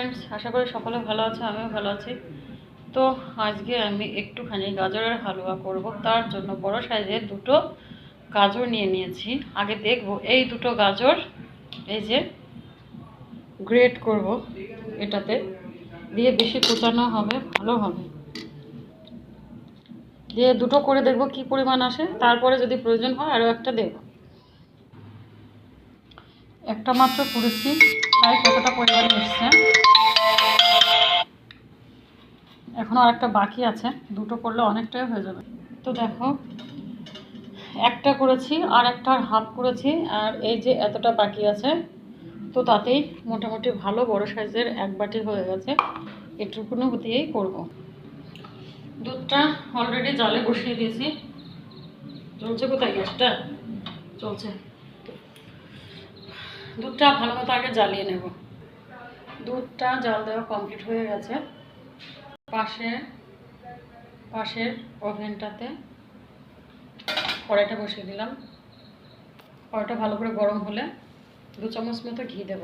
Friends আশা করি সকলে ভালো আছে, আমিও ভালো আছি। তো আজকে আমি একটুখানি গাজরের হালুয়া করব, তার জন্য বড় সাইজের দুটো গাজর নিয়ে নিয়েছি। আগে দেখব এই দুটো গাজর, এই যে গ্রেট করব এটাতে, দিয়ে বেশি কুচানো হবে, ভালো হবে। দিয়ে দুটো করে দেখব কি পরিমাণ আসে, তারপরে যদি প্রয়োজন হয় আরও একটা দেব। একটা মাত্র করেছি, তাই কতটা পরিমাণে এসছে? এখনও আরেকটা বাকি আছে। দুটো করলে অনেকটাই হয়ে যাবে। তো দেখো, একটা করেছি, আর একটা হাফ করেছি, আর এই যে এতটা বাকি আছে, তো তাতেই মোটামুটি ভালো বড় সাইজের এক বাটি হয়ে গেছে। এটুকুনো দিয়েই করব। দুধটা অলরেডি জালে বসিয়ে দিয়েছি। চলছে কোথায় গ্যাসটা? চলছে। দুধটা ভালো মতো আগে জ্বালিয়ে নেব। দুধটা জাল দেওয়া কমপ্লিট হয়ে গেছে। পাশে, পাশের ওভেনটাতে কড়াইটা বসিয়ে দিলাম। কড়াইটা ভালো করে গরম হলে দু চামচ মতো ঘি দেব।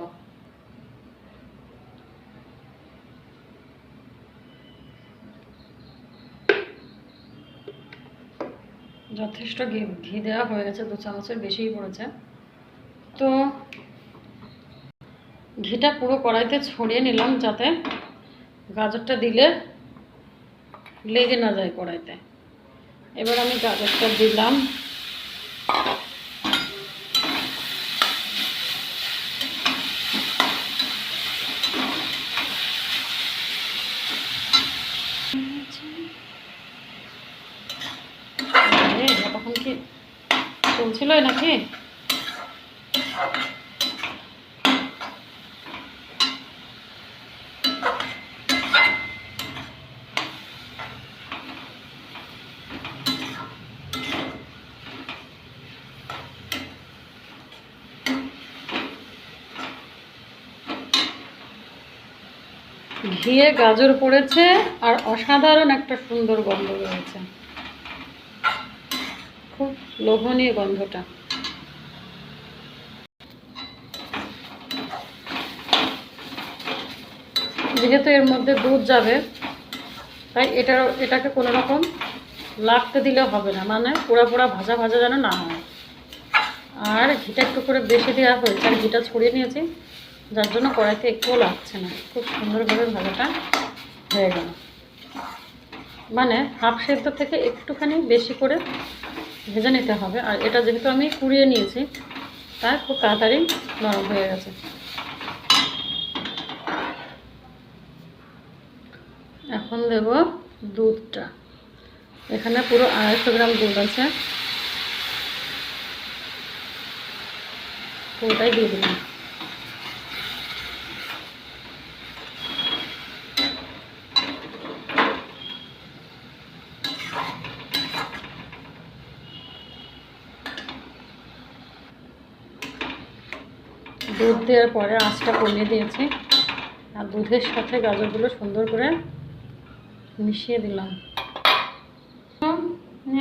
যথেষ্ট ঘি ঘি দেওয়া হয়ে গেছে, দু চামচের বেশিই পড়েছে। তো ঘিটা পুরো কড়াইতে ছড়িয়ে নিলাম যাতে গাজরটা দিলে লেগে না যায় কড়াইতে। এবার আমি গাজরটা দিলাম। তখন কি চলছিল নাকি? ঘিয়ে গাজর পড়েছে আর অসাধারণ একটা সুন্দর গন্ধ রয়েছে। খুব লোভনীয় গন্ধটা। যেহেতু এর মধ্যে দুধ যাবে, তাই এটা এটাকে কোনো রকম লাগতে দিলে হবে না মানে পোড়া পোড়া ভাজা ভাজা যেন না হয়। আর ঘিটা একটু করে বেশি দেওয়া হয়েছে, আর ঘিটা ছড়িয়ে নিয়েছি। যার জন্য কড়াইতে একটুও লাগছে না। খুব সুন্দরভাবে ভাজাটা হয়ে গেল। মানে হাফ সেদ্ধ থেকে একটুখানি বেশি করে ভেজে নিতে হবে। আর এটা যেহেতু আমি কুড়িয়ে নিয়েছি তাই খুব তাড়াতাড়ি নরম হয়ে গেছে। এখন দেব দুধটা। এখানে পুরো আড়াইশো গ্রাম দুধ আছে। পুরোটাই দিয়ে দিলাম। দুধ দেওয়ার পরে আঁচটা কমিয়ে দিয়েছি। আর দুধের সাথে গাজরগুলো সুন্দর করে মিশিয়ে দিলাম।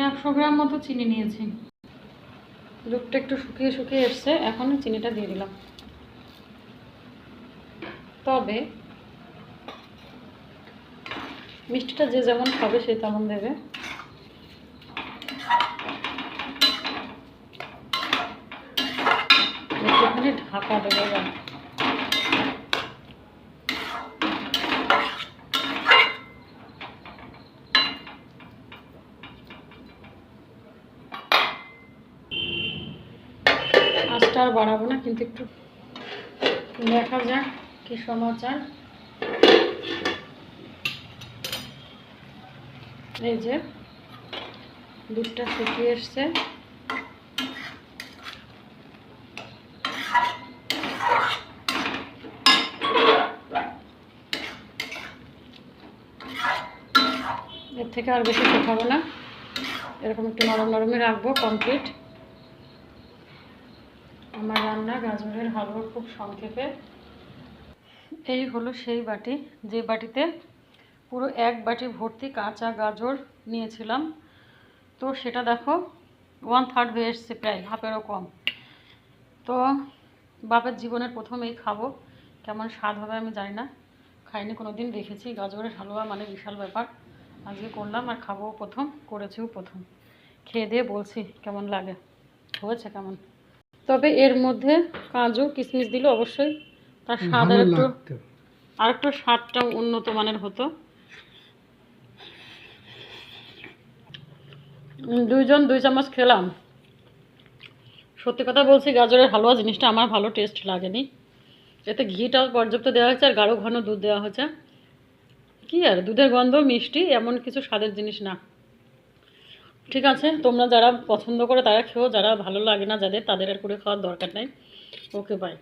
একশো গ্রাম মতো চিনি নিয়েছি। দুধটা একটু শুকিয়ে শুকিয়ে এসছে, এখন চিনিটা দিয়ে দিলাম। তবে মিষ্টিটা যে যেমন খাবে সে তেমন দেবে। একটুখানি ঢাকা দেবে আর বাড়াবো না, কিন্তু একটু দেখা যাক কি সমাচার। এই যে, দুধটা শুকিয়ে এসছে এর থেকে আর বেশি শুকাবো না। এরকম একটু নরম নরমই রাখব কমপ্লিট আমার রান্না গাজরের হালুয়া খুব সংক্ষেপে। এই হলো সেই বাটি। যে বাটিতে পুরো এক বাটি ভর্তি কাঁচা গাজর নিয়েছিলাম। তো সেটা দেখো ওয়ান থার্ড হয়ে এসছে প্রায়, হাফেরও কম। তো বাপের জীবনের প্রথমেই খাব। কেমন স্বাদ হবে আমি জানি না। খাইনি কোনো দিন দেখেছি। গাজরের হালুয়া মানে বিশাল ব্যাপার। আজকে করলাম আর খাব প্রথম করেছিও প্রথম। খেয়ে দিয়ে বলছি কেমন লাগে? হয়েছে কেমন? তবে এর মধ্যে কাজু কিশমিশ দিলে অবশ্যই। তার স্বাদ আর একটু আর একটু স্বাদটা উন্নত মানের হতো। দুইজন দুই চামচ খেলাম। সত্যি কথা বলছি গাজরের হালুয়া জিনিসটা আমার ভালো টেস্ট লাগেনি। এতে ঘিটাও পর্যাপ্ত দেওয়া হয়েছে আর গাঢ় ঘন দুধ দেওয়া হয়েছে। কি আর, দুধের গন্ধ, মিষ্টি, এমন কিছু স্বাদের জিনিস না। ঠিক আছে, তোমরা যারা পছন্দ করে তারা খেয়েও যারা ভালো লাগে না যাদের, তাদের আর করে খাওয়ার দরকার নাই। Okay bye